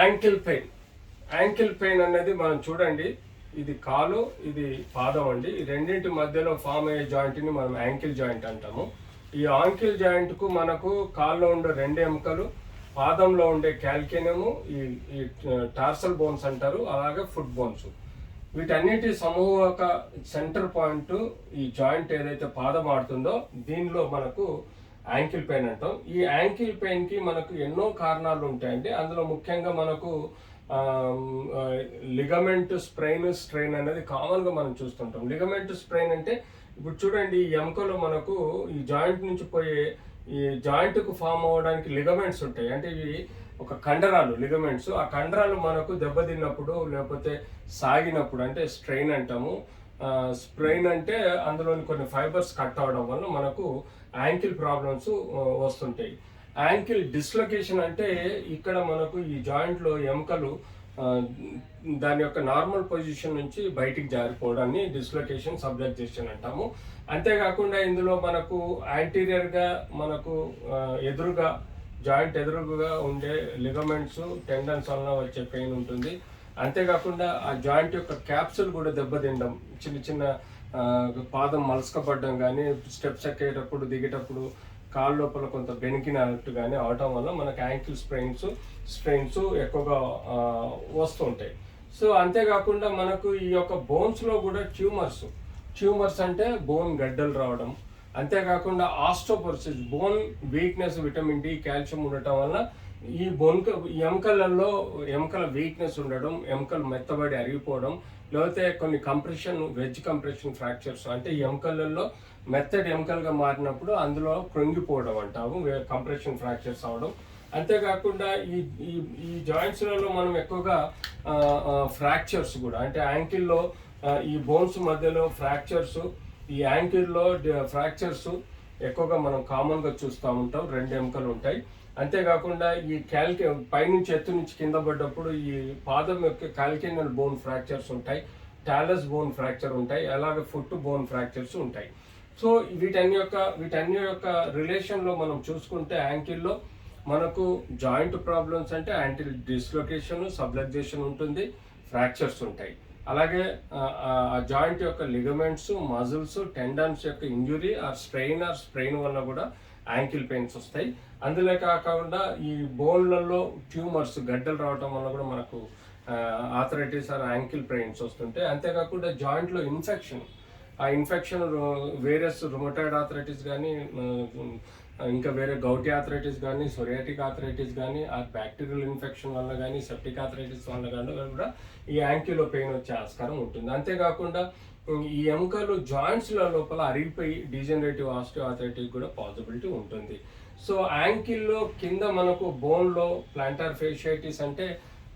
Ankle pain ankle pain అనేది మనం చూడండి ఇది కాలు ఇది పాదం అండి. ఈ రెండింటి మధ్యలో ఫామ్ అయ్యే జాయింట్ని మనం యాంకిల్ జాయింట్ అంటాము. ఈ యాంకిల్ జాయింట్కు మనకు కాల్లో ఉండే రెండు ఎముకలు పాదంలో ఉండే క్యాల్కేనియము ఈ ఈ టార్సల్ బోన్స్ అంటారు అలాగే ఫుట్ బోన్స్ వీటన్నిటి సమూహక సెంటర్ పాయింట్ ఈ జాయింట్ ఏదైతే పాదం ఆడుతుందో దీనిలో మనకు యాంకిల్ పెయిన్ అంటాం. ఈ యాంకిల్ పెయిన్కి మనకు ఎన్నో కారణాలు ఉంటాయండి అందులో ముఖ్యంగా మనకు లిగమెంట్ స్ప్రెయిన్ స్ట్రెయిన్ అనేది కామన్గా మనం చూస్తుంటాం. లిగమెంట్ స్ప్రెయిన్ అంటే ఇప్పుడు చూడండి ఈ ఎముకలో మనకు ఈ జాయింట్ నుంచి పోయే ఈ జాయింట్కు ఫామ్ అవ్వడానికి లిగమెంట్స్ ఉంటాయి. అంటే ఇవి ఒక కండరాలు లిగమెంట్స్. ఆ కండరాలు మనకు దెబ్బతిన్నప్పుడు లేకపోతే సాగినప్పుడు అంటే స్ట్రెయిన్ అంటాము. స్ప్రెయిన్ అంటే అందులోని కొన్ని ఫైబర్స్ కట్ అవడం వల్ల మనకు యాంకిల్ ప్రాబ్లమ్స్ వస్తుంటాయి. యాంకిల్ డిస్లొకేషన్ అంటే ఇక్కడ మనకు ఈ జాయింట్లో ఎముకలు దాని యొక్క నార్మల్ పొజిషన్ నుంచి బయటికి జారిపోవడాన్ని డిస్లొకేషన్ సబ్జెక్టేషన్ అంటాము. అంతేకాకుండా ఇందులో మనకు యాంటీరియర్గా మనకు ఎదురుగా జాయింట్ ఎదురుగా ఉండే లిగమెంట్స్ టెండన్స్ వలన వచ్చే పెయిన్ ఉంటుంది. అంతేకాకుండా ఆ జాయింట్ యొక్క క్యాప్సుల్ కూడా దెబ్బతినడం చిన్న చిన్న పాదం మలసకపడడం కానీ స్టెప్స్ ఎక్కేటప్పుడు దిగేటప్పుడు కాళ్ళ లోపల కొంత బెనికినట్టు కానీ అవటం వల్ల మనకు యాంకిల్ స్ప్రెయిన్స్ స్ట్రెయిన్స్ ఎక్కువగా వస్తూ ఉంటాయి. సో అంతేకాకుండా మనకు ఈ యొక్క బోన్స్లో కూడా ట్యూమర్స్ ట్యూమర్స్ అంటే బోన్ గడ్డలు రావడం. అంతేకాకుండా osteoporosis bone weakness vitamin D calcium ఉండటం వల్ల ఈ బొంక ఎముకలలో ఎముకల వీక్నెస్ ఉండడం ఎముకలు మెత్తబడి అరిగిపోవడం లేకపోతే కొన్ని కంప్రెషన్ వెజ్ కంప్రెషన్ ఫ్రాక్చర్స్ అంటే ఎముకలలో మెత్తడి ఎముకలుగా మారినప్పుడు అందులో కృంగిపోవడం అంటాము కంప్రెషన్ ఫ్రాక్చర్స్ అవడం. అంతేకాకుండా ఈ ఈ ఈ జాయింట్స్లలో మనం ఎక్కువగా ఫ్రాక్చర్స్ కూడా అంటే యాంకిల్లో ఈ బోన్స్ మధ్యలో ఫ్రాక్చర్స్ ఈ యాంకిల్లో ఫ్రాక్చర్స్ ఎక్కువగా మనం కామన్గా చూస్తూ ఉంటాం రెండు ఎముకలు ఉంటాయి. అంతేకాకుండా ఈ క్యాల్కే పైనుంచి ఎత్తు నుంచి కింద పడ్డప్పుడు ఈ పాదం యొక్క క్యాల్కేనియల్ బోన్ ఫ్రాక్చర్స్ ఉంటాయి టాలస్ బోన్ ఫ్రాక్చర్ ఉంటాయి అలాగే ఫుట్ బోన్ ఫ్రాక్చర్స్ ఉంటాయి. సో వీటన్ని యొక్క వీటన్ని యొక్క రిలేషన్లో మనం చూసుకుంటే యాంకిల్లో మనకు జాయింట్ ప్రాబ్లమ్స్ అంటే యాంటిల్ డిస్లొకేషన్ సబ్లగ్జేషన్ ఉంటుంది ఫ్రాక్చర్స్ ఉంటాయి. అలాగే ఆ, జాయింట్ యొక్క లిగమెంట్స్ మజిల్స్ టెండన్స్ యొక్క ఇంజురీ ఆ స్ట్రెయిన్ ఆర్ స్ట్రెయిన్ వల్ల కూడా యాంకిల్ పెయిన్స్ వస్తాయి. అందులో కాకుండా ఈ బోన్లలో ట్యూమర్స్ గడ్డలు రావటం వల్ల కూడా మనకు ఆథరైటిస్ ఆర్ యాంకిల్ పెయిన్స్ వస్తుంటాయి. అంతేకాకుండా జాయింట్లో ఇన్ఫెక్షన్. ఆ ఇన్ఫెక్షన్ వేరియస్ రుమటాయిడ్ ఆథరైటిస్ కానీ ఇంకా వేరే గౌటీ ఆథరైటిస్ కానీ సొరియాటిక్ ఆథరైటిస్ కానీ ఆ బ్యాక్టీరియల్ ఇన్ఫెక్షన్ వల్ల కానీ సెప్టిక్ ఆథరైటిస్ వల్ల కానీ కూడా ఈ యాంకిలో పెయిన్ వచ్చే ఆస్కారం ఉంటుంది. అంతేకాకుండా ఈ ఎముకలు జాయింట్స్ల లోపల అరిగిపోయి డీజనరేటివ్ ఆస్టియో కూడా పాసిబిలిటీ ఉంటుంది. సో యాంకిల్లో కింద మనకు బోన్లో ప్లాంటార్ ఫేషియైటిస్ అంటే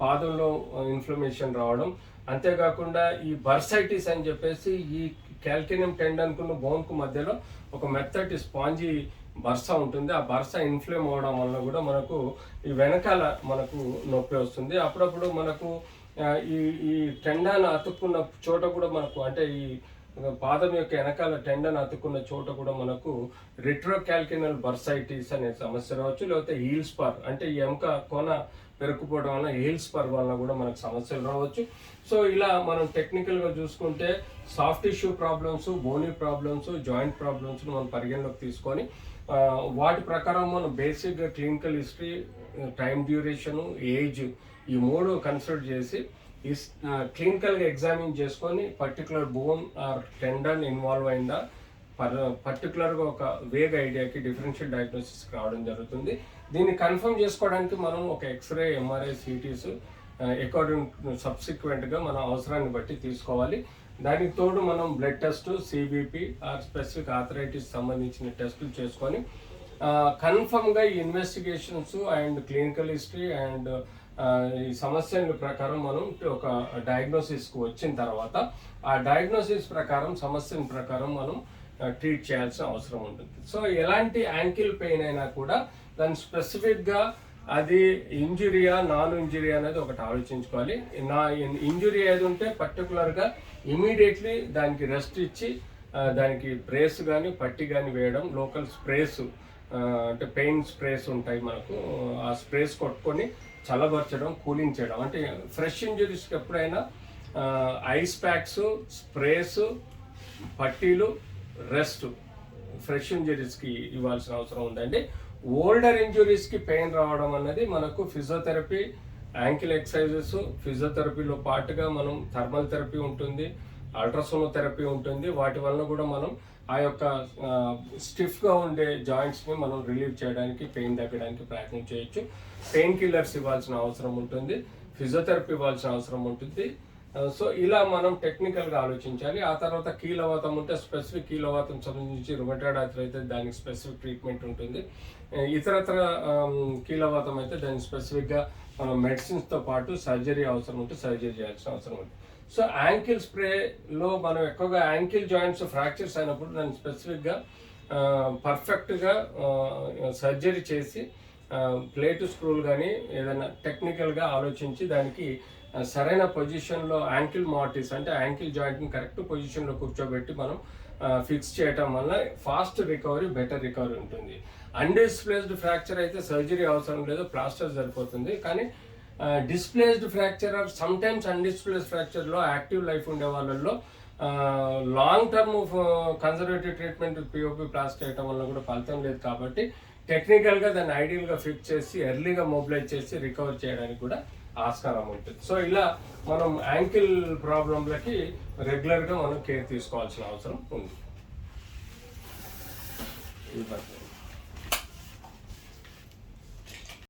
పాదంలో ఇన్ఫ్లమేషన్ రావడం. అంతేకాకుండా ఈ బర్సైటిస్ అని చెప్పేసి ఈ క్యాల్కినియం టెండన్కున్న బోన్కు మధ్యలో ఒక మెత్తటి స్పాంజీ బర్స ఉంటుంది. ఆ బర్స ఇన్ఫ్లేమ్ అవడం వల్ల కూడా మనకు ఈ వెనకాల మనకు నొప్పి వస్తుంది. అప్పుడప్పుడు మనకు ఈ ఈ టెండాను అతుక్కున్న చోట కూడా మనకు అంటే ఈ పాదం యొక్క వెనకాల టెండన్ అతుక్కున్న చోట కూడా మనకు రిట్రోకాల్కినల్ బర్సైటిస్ అనే సమస్య రావచ్చు లేకపోతే హీల్ స్పార్ అంటే ఈ ఎముక కొన పెరుక్కుపోవడం వల్ల హీల్ స్పర్ వల్ల కూడా మనకు సమస్యలు రావచ్చు. సో ఇలా మనం టెక్నికల్గా చూసుకుంటే soft issue problems bony problems joint problems మనం పరిగణలోకి తీసుకొని వాటి ప్రకారం మనం బేసిక్గా clinical history time duration age ఈ మూడు కన్సిడర్ చేసి ఇస్ క్లినికల్గా ఎగ్జామిన్ చేసుకొని particular bone or tendon involve అయిందా? పర్ పర్టికులర్గా ఒక వేగ్ ఐడియాకి డిఫరెన్షియల్ డయాగ్నోసిస్ రావడం జరుగుతుంది. దీన్ని కన్ఫర్మ్ చేసుకోవడానికి మనం ఒక ఎక్స్రే ఎంఆర్ఐ సిటీస్ అకార్డింగ్ సబ్సిక్వెంట్గా మన అవసరాన్ని బట్టి తీసుకోవాలి. దానికి తోడు మనం blood test CBP or specific arthritis సంబంధించిన టెస్టులు చేసుకొని కన్ఫర్మ్గా ఈ investigations and clinical history and ఈ సమస్యల ప్రకారం మనం ఒక డయాగ్నోసిస్కి వచ్చిన తర్వాత ఆ డయాగ్నోసిస్ ప్రకారం సమస్యల ప్రకారం మనం ట్రీట్ చేయాల్సిన అవసరం ఉంటుంది. సో ఎలాంటి యాంకిల్ పెయిన్ అయినా కూడా దాని స్పెసిఫిక్గా అది ఇంజురియా నాన్ ఇంజురీ అనేది ఒకటి ఆలోచించుకోవాలి. నా ఇంజురీ ఏది ఉంటే పర్టికులర్గా ఇమీడియట్లీ దానికి రెస్ట్ ఇచ్చి దానికి బ్రేస్ కానీ పట్టి కానీ వేయడం లోకల్ స్ప్రేస్ అంటే పెయిన్ స్ప్రేస్ ఉంటాయి మనకు. ఆ స్ప్రేస్ కొట్టుకొని చల్లబరచడం కూలింగ్ చేయడం. అంటే ఫ్రెష్ ఇంజరీస్కి ఎప్పుడైనా ఐస్ ప్యాక్స్ స్ప్రేస్ పట్టీలు రెస్ట్ ఫ్రెష్ ఇంజరీస్కి ఇవ్వాల్సిన అవసరం ఉందండి. ఓల్డర్ ఇంజురీస్కి పెయిన్ రావడం అన్నది మనకు ఫిజియోథెరపీ యాంకిల్ ఎక్సర్సైజెస్ ఫిజియోథెరపీలో పాటుగా మనం థర్మల్ థెరపీ ఉంటుంది అల్ట్రాసోనోథెరపీ ఉంటుంది. వాటి వలన కూడా మనం ఆ యొక్క స్టిఫ్గా ఉండే జాయింట్స్ని మనం రిలీవ్ చేయడానికి పెయిన్ తగ్గడానికి ప్రయత్నం చేయొచ్చు. పెయిన్ కిల్లర్స్ ఇవ్వాల్సిన అవసరం ఉంటుంది. ఫిజియోథెరపీ ఇవ్వాల్సిన అవసరం ఉంటుంది. సో ఇలా మనం టెక్నికల్గా ఆలోచించాలి. ఆ తర్వాత కీలవాతం ఉంటే స్పెసిఫిక్ కీలవాతం సంబంధించి రుమటాయిడ్ అయితే దానికి స్పెసిఫిక్ ట్రీట్మెంట్ ఉంటుంది. ఇతరత్ర కీలవాతం అయితే దానికి స్పెసిఫిక్గా మనం మెడిసిన్స్తో పాటు సర్జరీ అవసరం ఉంటే సర్జరీ చేయాల్సిన అవసరం ఉంది సో యాంకిల్ స్ప్రేలో మనం ఎక్కువగా యాంకిల్ జాయింట్స్ ఫ్రాక్చర్స్ అయినప్పుడు దాన్ని స్పెసిఫిక్గా పర్ఫెక్ట్గా సర్జరీ చేసి ప్లేట్ స్క్రూలు కానీ ఏదైనా టెక్నికల్గా ఆలోచించి దానికి సరైన పొజిషన్లో యాంకిల్ మార్టిస్ అంటే యాంకిల్ జాయింట్ని కరెక్ట్ పొజిషన్లో కూర్చోబెట్టి మనం ఫిక్స్ చేయటం వల్ల ఫాస్ట్ రికవరీ బెటర్ రికవరీ ఉంటుంది. అన్డిస్ప్లేస్డ్ ఫ్రాక్చర్ అయితే సర్జరీ అవసరం లేదు ప్లాస్టర్ సరిపోతుంది. కానీ displaced fracture or sometimes undisplaced ఫ్రాక్చర్లో active life ఉండే వాళ్ళల్లో long term conservative treatment POP ప్లాస్ట్ చేయటం వల్ల కూడా ఫలితం లేదు కాబట్టి టెక్నికల్గా దాన్ని ఐడియల్గా ఫిక్స్ చేసి ఎర్లీగా మొబిలైజ్ చేసి రికవర్ చేయడానికి కూడా ఆస్కారం ఉంటుంది. సో ఇలా మనం యాంకిల్ ప్రాబ్లంలకి రెగ్యులర్గా మనం కేర్ తీసుకోవాల్సిన అవసరం ఉంది. ఇది